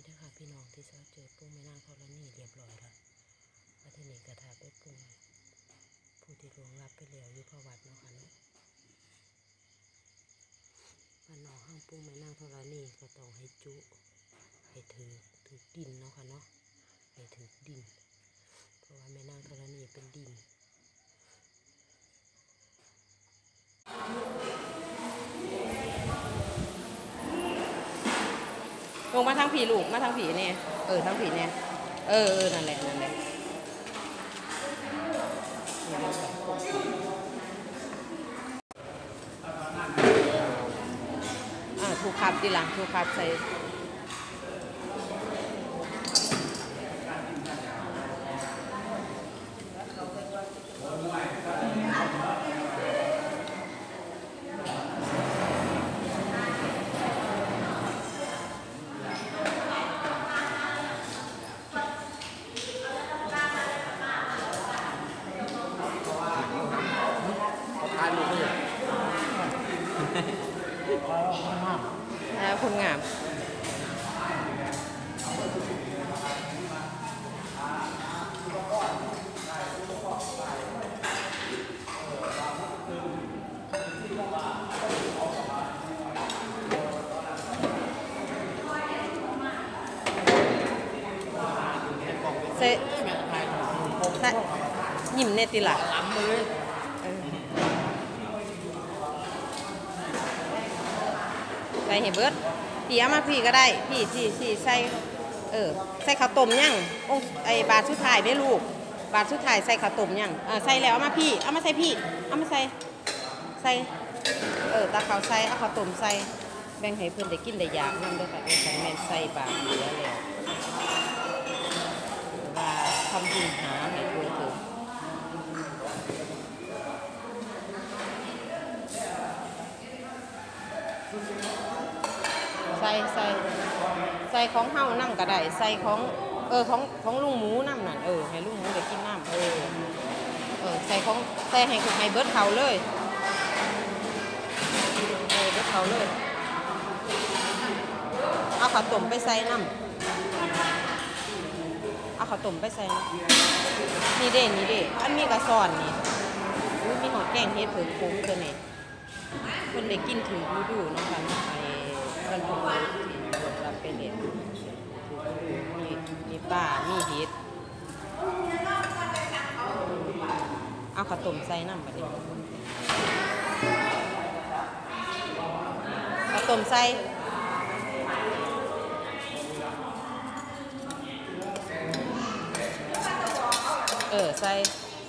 นี่นะคะพี่น้องที่เขาเจอปุ้งแม่นางธรณีเรียบร้อยแล้วมาที่นี่กระถาไปปรุงผู้ที่ลวงรับไปแล้วอยู่ประวัตเนาะค่ะเนาะบ้านนอห้างปุ้งแม่นางธรณีก็ต้องให้จุให้ถือถือดินเนาะค่ะเนาะให้ถือดิน เพราะว่าแม่นางธรณีเป็นดิน ลงมาทางผีลูกมาทางผีเนี่ยเออทางผีเนี่ยเออเออนั่นแหละนั่นแหละอ่าถูกขับดีหลังถูกขับใส่แล้วคนงามเซ ใส่ยิ้มเนติละเออใส่เห็ดเบิดพี่เอามาพี่ก็ได้ พี่ที่ที่ใส่ เออ ใส่ข้าวต้มยังองไอบาทสุดท้ายได้ลูก บาทสุดท้ายใส่ข้าวต้มยังอ่าใส่แล้วเอามาพี่ เอามาใส่พี่ เอามาใส่ ใส่ เออ ตาขาวใส่ เอาข้าวต้มใส่ แบ่งให้เพื่อนได้กินได้อยากนั่นด้วยค่ะเป็ใส่แม่นใส่บาทเหลือแล้วว่าทำบุญหาให้เพื่อนเถอะใส่ใส่ใส่ของเฮานั่งก็ได้ใส่ของเออของของลุงหมูน้ำนั่นเออให้ลุงหมูได้กินน้ำเออเออใส่ของใส่ให้ให้เบิร์ดเขาเลยเออเบิร์ดเขาเลยเอาข้าวต้มไปใส่น้ำเอาข้าวต้มไปใส่น้ำนี่เด้นี่เด้อันมีกระสอนนี่อุ้ยมีหอดแกงเฮ็ดเผือกโค้งตัวนี้คนได้กินถือฤดูนะคะ เนาะไอ้บรรพบุรุษที่รับไปเรียนมีมีป่ามีเฮ็ดเอาขาวต้มใส่น้ำบัดนี้ขาวต้มใส่เออใส่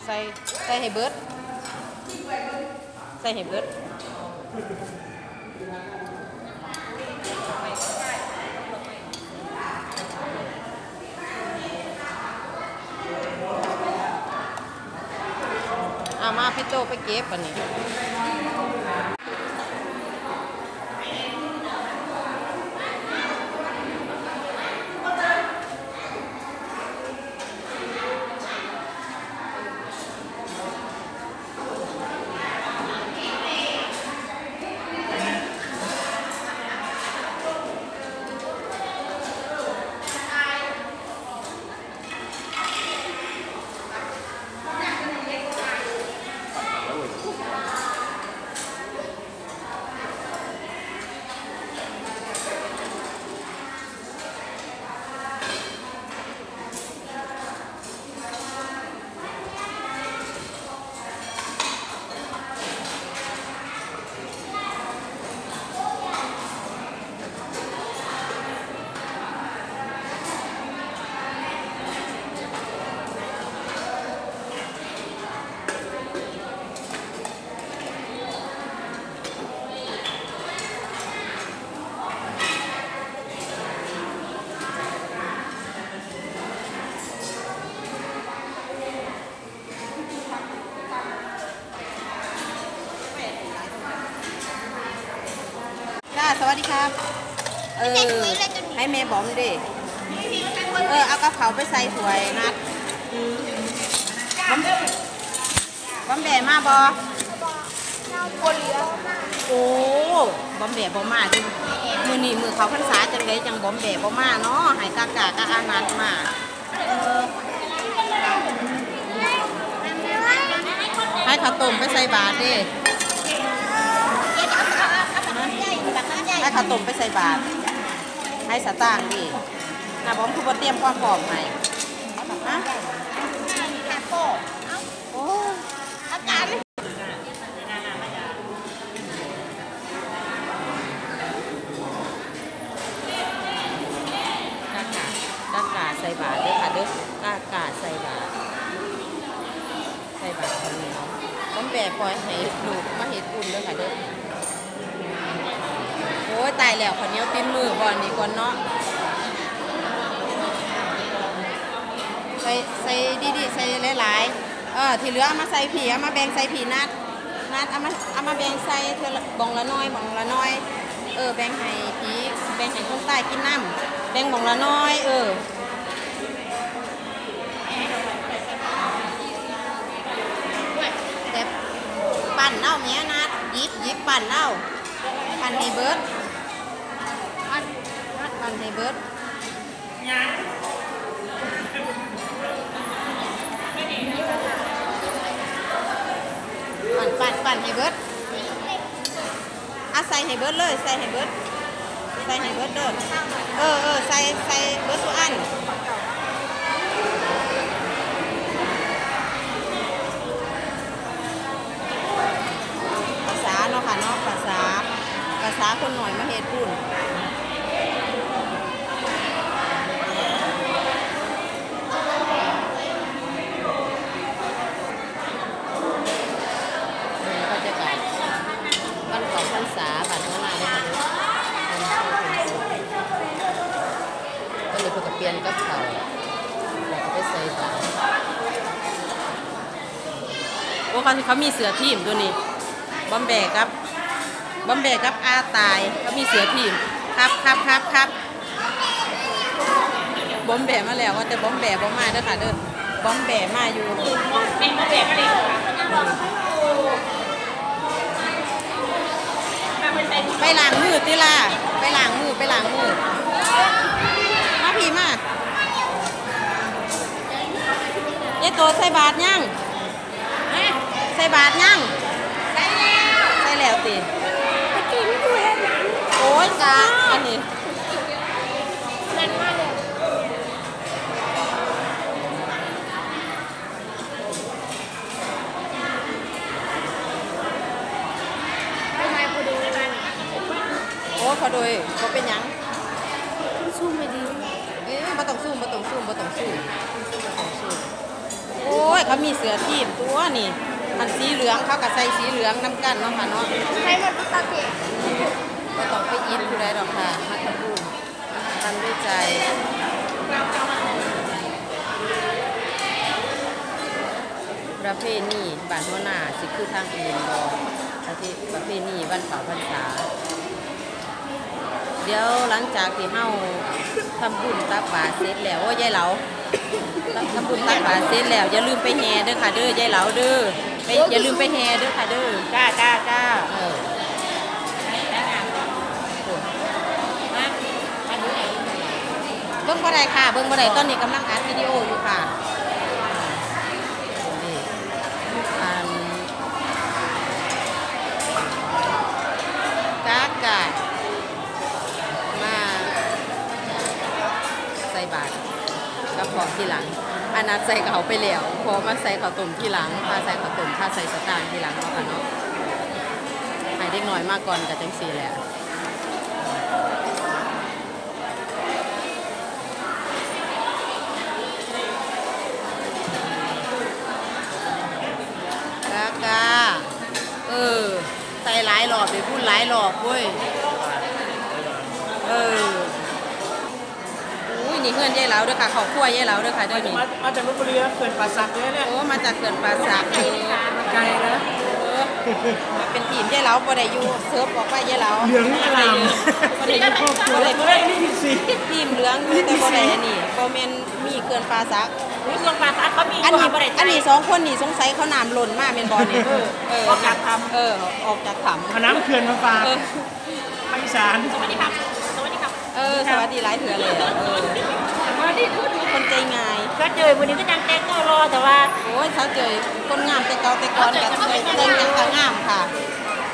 ใส่ใส่ให้เบิดใส่ให้เบิด มาพี่โตไปเก็บปันนี้ สวัสดีครับ เออ ให้แม่บอมดิเออ เอากระเพราไปใส่ถ้วยนัดบอมบอมแบมาบอโอ้บอมแบบ่มาดิมือนี่มือเขาพรรษาจังไดจังบอมแบบ่มาเนาะให้กากากะอานันมาเออให้ข้าวต้มไปใส่บาตรเดิ ให้ข้าวต้มไปใส่บาตรให้สตางค์ดินะบอมคือบ่เตรียมความพร้อมให้ฮะโอ้อาการกากากากาใส่บาตรเด้อค่ะเด้อกากาใส่บาตรใส่บาตรคนนี้ต้องแบกปล่อยให้ลูกมาเฮ็ดอุ่นเด้อค่ะเด้อ อ้ยตายแล้วคนนี้ติ้นมือก่อนนี่ก่อนเนาะใส่ใส่ดีๆใส่หลายๆเออที่เหลือเอามาใส่ผีเอามาแบ่งใส่ผีนัดนัดเอามาเอามาแบ่งใส่เธอบองละน้อยบองละน้อย เออแบ่งให้ผีแบ่งให้คนใต้กินน้ำแบ่งบองละน้อย เออแต่ปั่นเน่าเนี้ยนัดยิบยิบปั่นเน่าปั่นให้เบิร์ด นให้เบิร์ดปั่นปั่นปั่นให้เบิร์ดอาใส่ให้เบิร์ดเลย ใส่ให้เบิร์ดใส่ให้เบิร์ดเด้อเออเออใส่ใส่เบิร์ดทุกอันภาษาเนาะค่ะเนาะภาษาภาษาคนหน่อยมาเฮ็ดปุ่นนี่ก็จะกาศบ้านเขาพรรษาบ้านโน้นนาเนี่ยค่ะก็เลยเพิ่นก็เปลี่ยนกับเขาแล้วก็ไปใส่บาตรโอ้เขาเขามีเสือทีมตัวนี้บอมแบกครับ บอมแบกครับอาตายเขามีเสือทีมครับครับครับครับบอมแบมาแล้วว่าแต่บอมแบบ่มมาเด้อค่ะเด้อบอมแบมาอยู่บอมแบกอะไปล้างมือติล่ะไปล้างมือไปล้างมือ มาพี่มาเยตัวใส่บาทยังใส่บาทยังใช่แล้วติโอ้ยจ้าอันนี้โอ้พอโดยพอเป็นหยัง สู้ไม่ดี เอ๊ะบ่ต้องซู มบ่ต้องซูมบ่ต้องซูมบ่ต้องซูมโอ้ยเขามีเสือทีมตัวนี่มันสีเหลืองเขาก็ใส่สีเหลืองน้ำกันเนาะค่ะเนาะใครหมดตาเกะก็ต้องไปอินผู้ใดดอกค่ะมาทำบุญทำด้วยใจประเพณีบ้านหัวหน้าสิคือทางอื่นบอประเพประเพณีวันเผาพรรษา เดี๋ยวหลังจากที่เฮาทำบุญตักบาตรเสร็จแล้วโอ้ยายเหลาทำบุญตักบาตรเสร็จแล้วอย่าลืมไปแห่เด้อค่ะเด้อยายเหลาเด้อไปอย่าลืมไปแห่เด้อค่ะเด้อจ้าจ้าจ้าเออเบิ้งบ่ได้ค่ะเบิ้งบ่ได้ตอนนี้กำลังอัดวิดีโออยู่ค่ะนี่อันกากามาใส่บาตรกับของ ทีหลังอันนั้นใส่เขาไปแล้วพอมาใส่ขาวต้มทีหลังพาใส่ขาวต้มพาใส่สตางค์ทีหลังเนาะค่ะเนาะให้เด็กน้อยมากก่อนกับจังสีแหละกากาเออใส่หลายหลอดไปพูดหลายหลอดเว้ยเออ นี่เพื่อนยายเหลาเด้วยค่ะขอบครัวยายเหลาเด้วยค่ะเด้วยนี่มามาจากลบบุรีนะเขื่อนป่าสักเลยเนี่ยโอ้มาจากเขื่อนปราสาทเออไกลนะเออมาเป็นทีมยายเหลาบ่ได้อยู่เซิร์ฟบอกว่ายายเหลาเหลืองอลามบ่ได้อยู่บ่ได้อยู่เฮ้ยนี่สิทีมเหลืองอยู่แต่บ่ได้อันนี่บ่แม่นมีเขื่อนปราสาทนี่เมืองปลาซักเขามีอันนี้อันนี้สองคนนี่สงสัยเขาน้ำหล่นมากเป็นบอลนี่เออออกจากทเออออกจากถ้ำเอาน้ำเขื่อนมาฝากเออภาคอีสานำสวัสดีครับ เออสวัสดีหลายเถื่อเลยอะเออมาที่พูดคนใจง่ายก็เจอวันนี้ก็ยังแต่งก็รอแต่ว่าโอ้ยเขาเจอคนงามแต่เก่าแต่ก่อนกันแต่งหยังก็งามค่ะ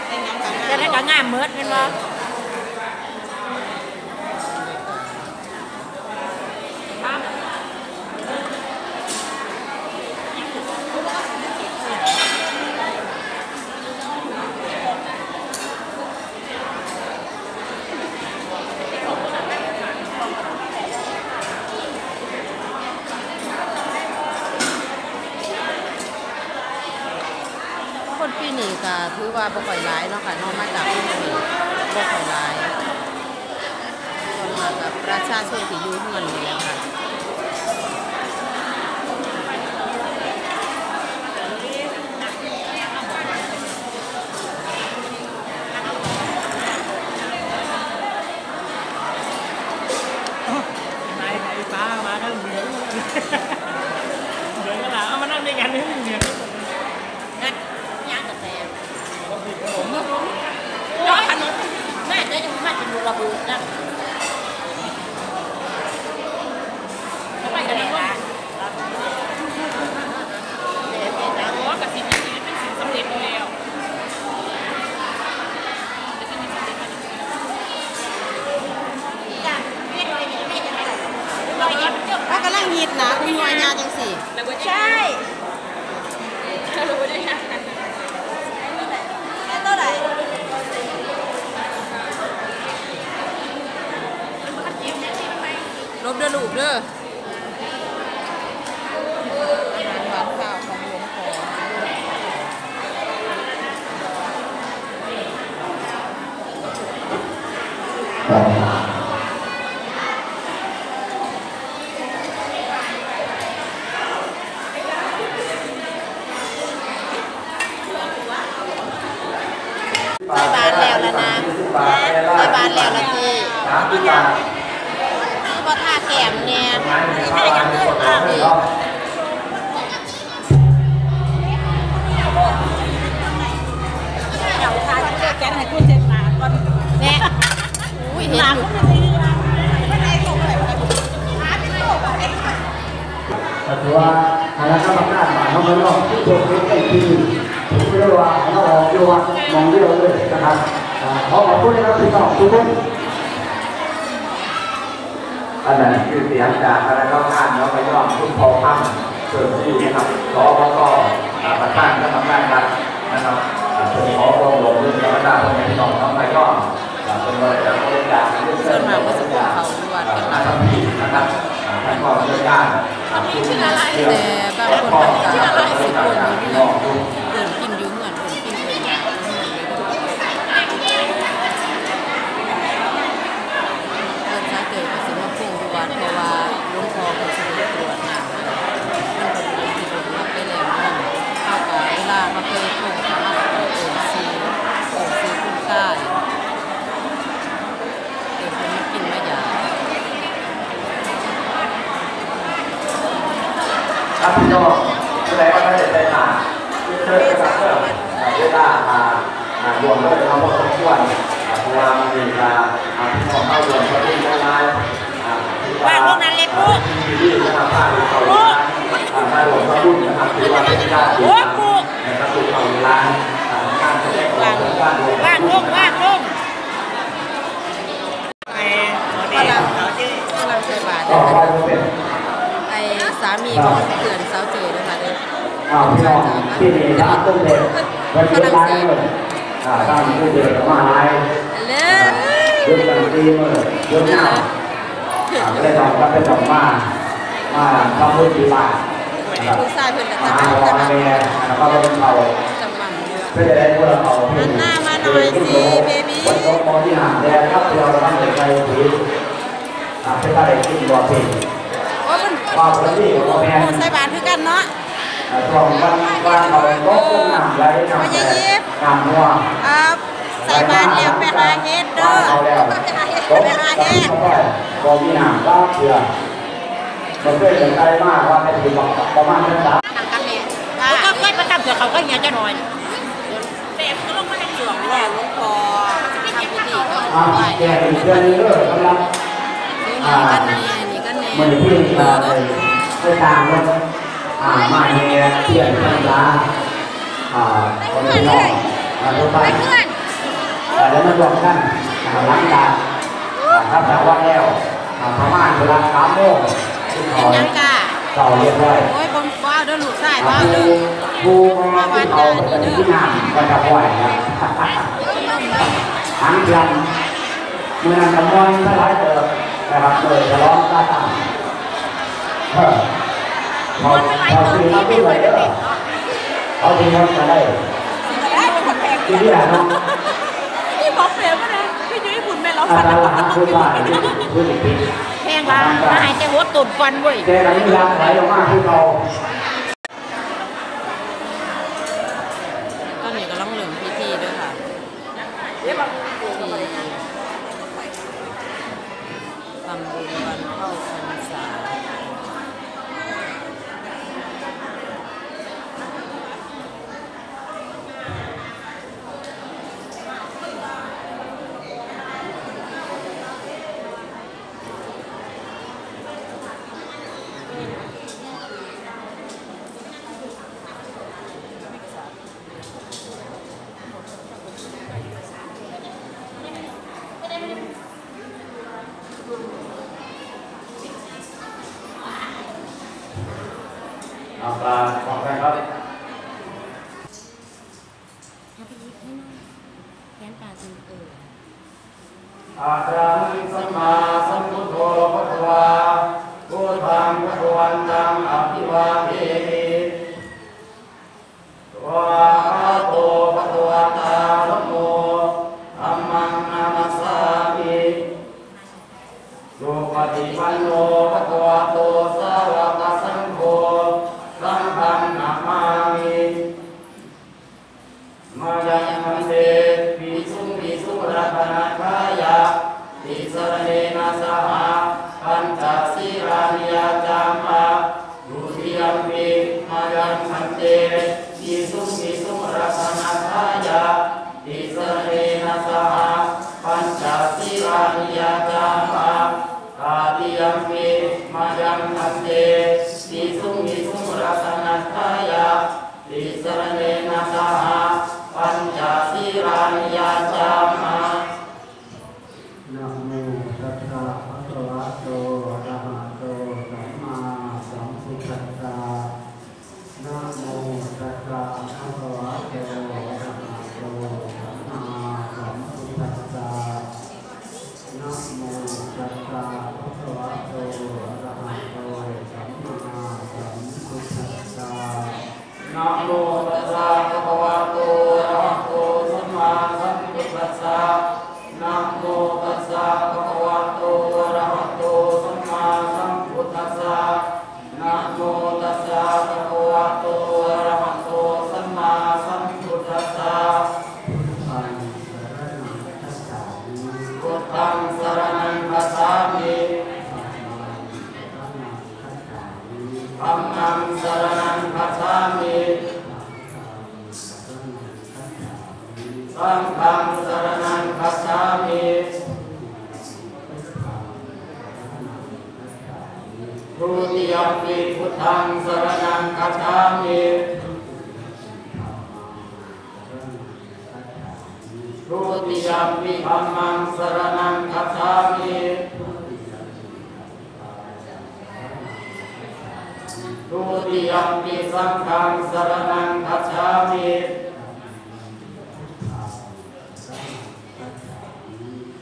แต่งหยังก็งามจะได้ก็งามเมิดเป็นว่า คนปีนี้ก็ถือ ว่าบ่ค่อยหลายเนาะค่ะนองมาจากปีนี้บ่ค่อยหลายส่วนมากกับประชาชนที่อยู่เฮือนนี่แหล้วค่ะไอ้ไอ้ฟ้ามาก็เหลืองเหลืองกันละเอามานั่งด้วยกันนี่เหลือง นั่นย่างกาแฟผมรอขนมแม่จะยังมาจะ ดูระบุนะก็ไปกันเลยนะเดี๋ยวเดี๋ยวเดี๋ยวเพราะว่ากับสิ่งนี้เป็นสิ่งสำเร็จอยู่แล้วจ้ะแม่ไปยังแม่จะไปไหนรอยังเจ้าถ้ากำลังฮิตนะคุณวายาจังสี่ใช่แค่เท่าไหร่ ลบเด้อลูกเด้อ ก็ถือว่าคณะกรรมการฝ่ายน้องมันก็ที่ถูกเรียกได้ที่ผมเรียกว่าเราออกอยู่ว่ามองเดียวเลยนะครับขอขอบคุณนะครับพี่น้องทุกคนอันนั้นคือเสียงจากคณะกรรมการน้องไปยอมทุกพอพังเกิดที่นะครับขอขอก็ประธานกรรมการครับนะครับอ่าเป็นขอรองลงเรื่องกรรมการคนที่น้องน้องไปก็อ่าเป็นบริการบริการเรื่องเส่วนมากก็จะพวกเขาดูวัดกันนะนะครับพี่นะครับอ่าท่านก็เรื่องการอ่าคุณแต่บางคนมันก็สิคนอยู่เฮือนเดินกินอยู่เฮือนเดินกินเดินยาอยู่เฮือนเลยเดินซาเจอก็สิมาพุ่งอยู่วัดเพราะว่าหลวงพ่อก็สิได้ตรวจนะมันก็เลยสิบ่มาไปแล้วนั่นเข้ากับเวลามาเคยพุ่งเขามาเอิ้นซีเอิ้นซีคุณค่ายเดี๋ยวเพิ่นมากินมายา ครับพี่น้องแสดงว่าไม่ได้ใจหนาเชิญนะครับเพื่อเวลาอ่าอ่ารวมก็เลยเราพอสมควรอ่าเพราะว่ามันมีการอ่าพี่น้องเข้ารวมก็ที่ได้ไลน์อ่าที่ ว่างพวกนั้นเลยปุ๊ ที่ที่นะครับผ่านเขาร้านอ่ามารวมก็รุ่นนะครับถือว่าเป็นญาติ โอ้ปุ๊ นะครับถูกเขาร้านอ่าการแสดงของการรวม ว่างลงว่างลง ไอ้ขอดี กำลัง ขอดี กำลังใส่บาตร ก็ นะคะ ว่าจะเป็น ไอ้สามีของเขื่อนเสาเจอนะคะเด้อ อ้าวพี่น้อง ที่นี่ร้านต้นเด็ดวันนี้ร้านเลยอ่าร้านต้นเด็ดมาไลน์ยกกันตีมือยกหน้าไม่ได้ดอกก็เป็นดอกมามาทำบุญที่บ้านนะครับลูกมาหวาว่าแม่แล้วก็เป็นเขาเพื่อจะได้เพื่อเขาหันหน้ามาหน่อยสิเบบี้วันตกมอที่หางแดงครับเราตั้งใจใจผีอ่าเป็นอะไรที่บอกผิดโอ้ยมันว่าคนนี้กับแม่ใส่บาตรคือกันเนาะ ตรงวันวันเอาก็คงหนัไรหนัแต่นักมัวใส่บานเแล้วไปหาเฮ็ดเด้อเอาเล้วไปหาเฮ็ดก็มีหนามบ้าเถื่อนมันเพื่อนสนใจมากว่าไม่ถึงประมาณนั้นจ้ะหกันองก็ค่อยมาทำเดี๋ยวเขาก็เงี้ยจะน้อยเต่ก็ลงมาในหลวงแหละลงพอทำบุญอีกอ่าแกเป็นเพื่อนเลิกกำลันี่าเหมือนพี่ชายไปตามเลย อ่ามาเฮียเพื่อนพันล้าอ่าคนที่อกมาทุไบ้แล้วมารอมกันหลังจากครับแากว่าแล้วประมาณเวลาสามโมงที่เขาเต่อเรียบร้อยโอ้ยผมว่าวเดินหลุดใส่ว้าวเดินภูมาที่เขาเป็นที่นานก็จะไหวนะทั้งยันเมื่อนานจำนวนถ้าหลายเติบนะครับเลยจะร้องตาต่าง คนเป็นไรเติมที่ไม่เคยได้ติดเนาะเอาจริงครับมาได้ได้เป็นคนแพงที่นี่แหละนะที่บอกเสียก็เลยพี่ยุ้ยคุณแม่เราฟันแล้วก็ต้องกินแพงมาหายใจหัวตุ่นฟันเว้ยเจ๊ไรไม่รักไหลออกมาที่เขา 拜 감사합니다. not go शरणं गच्छामि रुदियामि धम्मं शरणं गच्छामि रुदियामि सङ्घं शरणं गच्छामि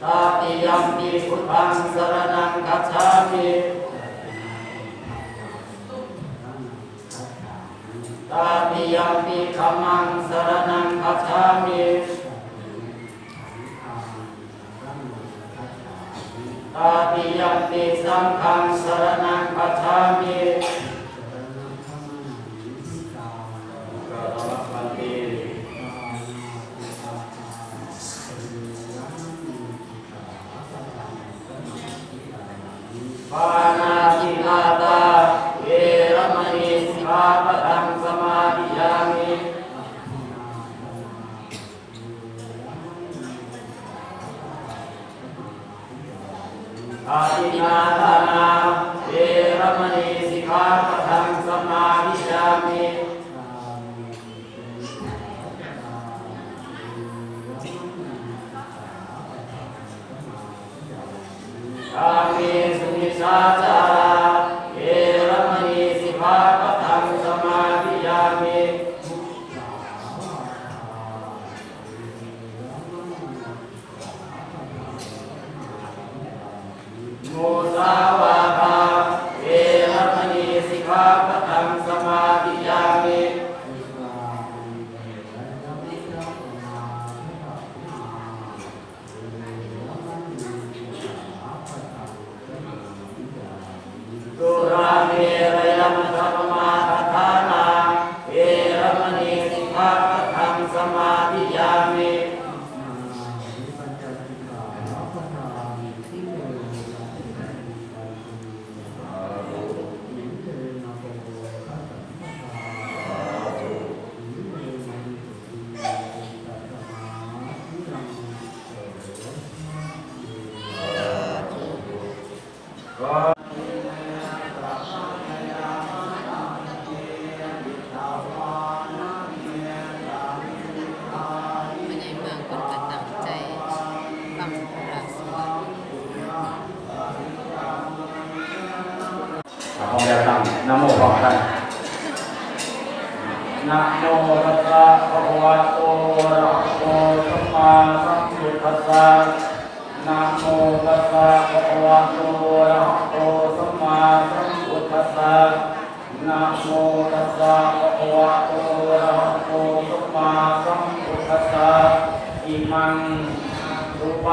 तृतीयं पुत्रं शरणं गच्छामि ตาปิยมปิขมังสรนังอัจฉามิตาปิยมปิสังฆังสรนังอัจฉามิ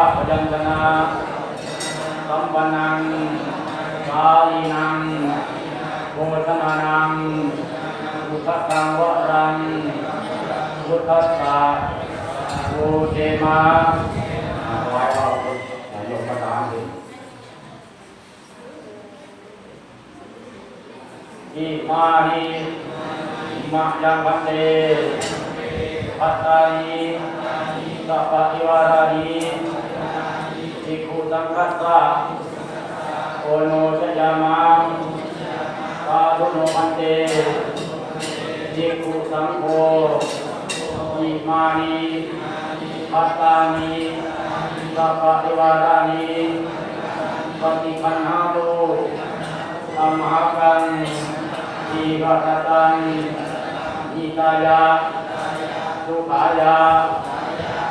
รูปะยัญชนะสัมปนังก สสะโอเทมาไว้เรายกภาษาสิอิมานิมายังพันเตปัตตานีสัพพะอิวารานีอิคุตังคัสสะโอโนชยามาปาลุโนมันเตจิกุสังโฆอิมานิปัตตานิสัพพะอิวารานิปฏิคันหาตุอัมหากันทีกัตตังอิตายะสุขายะ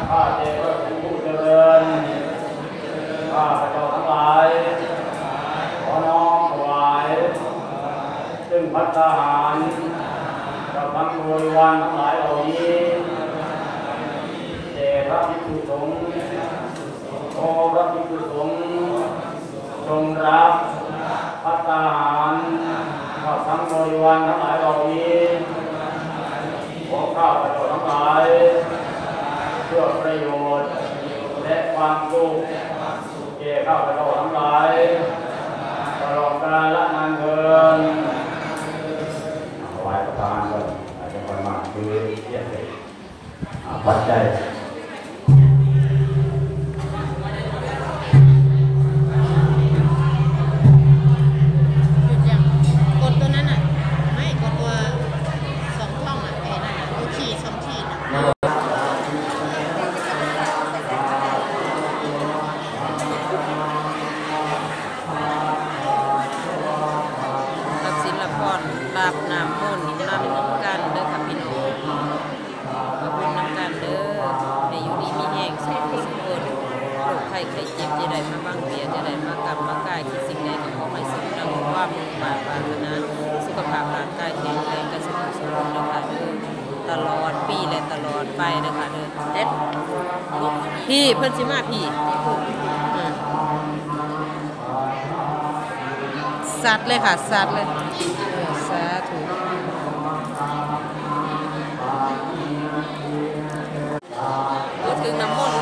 ข้าแต่พระเป็นผู้เจริญ ข้าพระเจ้าทั้งหลาย ขอน้อมถวาย ซึ่งพัฒหารกับทั้งบริวารทั้งหลายเหล่านี้แด่พระภิกษุสงฆ์ขอพระภิกษุสงฆ์จงรับพัฒหารกับทั้งบริวารทั้งหลายเหล่านี้ขอข้าพระเจ้าทั้งหลาย เพื่อประโยชน์และความสุข แก่ข้าพเจ้าทั้งหลาย สุขภาพร่างกายแข็งแรงกระสุขสุขนเด้อค่ะเด้อตลอดปีและตลอดไปเด้อค่ะเด้อเด็ดพี่เพิ่นสิมาพี่สัตว์เลยค่ะสัตว์เลยสาธุพูดถึงน้ำมนต์